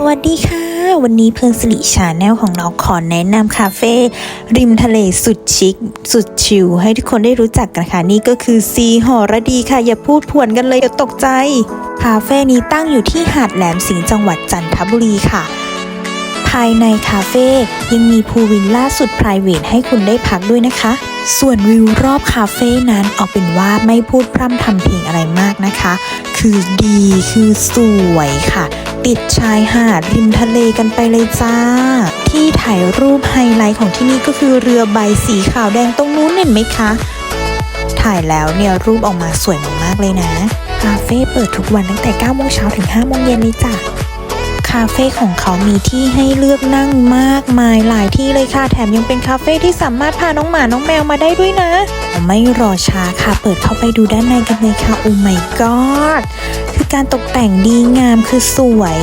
สวัสดีค่ะ วันนี้เพื่อสิริชาแนลของเราขอแนะนำคาเฟ่ริมทะเลสุดชิค สุดชิลให้ทุกคนได้รู้จักกันค่ะ นี่ก็คือซีหอระดีค่ะ อย่าพูดผวนกันเลยอย่าตกใจ คาเฟ่นี้ตั้งอยู่ที่หาดแหลมสิงห์จังหวัดจันทบุรีค่ะ ภายในคาเฟ่ยังมีพูลวิลล่าสุด p r i v a t ให้คุณได้พักด้วยนะคะ ส่วนวิวรอบคาเฟ่นั้นเอาเป็นว่าไม่พูดพร่ำทำเพลงอะไรมากนะคะ คือดีคือสวยค่ะ ติดชายหาดริมทะเลกันไปเลยจ้า ที่ถ่ายรูปไฮไลท์ของที่นี่ก็คือเรือใบสีขาวแดงตรงนู้นเห็นไหมคะ ถ่ายแล้วเนี่ยรูปออกมาสวยมากๆเลยนะ คาเฟ่เปิดทุกวันตั้งแต่9โมงเช้าถึง5โมงเย็นเลยจ้ะ คาเฟ่ของเขามีที่ให้เลือกนั่งมากมายหลายที่เลยค่ะ แถมยังเป็นคาเฟ่ที่สามารถพาน้องหมาน้องแมวมาได้ด้วยนะ ไม่รอช้าค่ะ เปิดเข้าไปดูด้านในกันเลยค่ะ โอ้ my god คือการตกแต่งดีงามคือสวย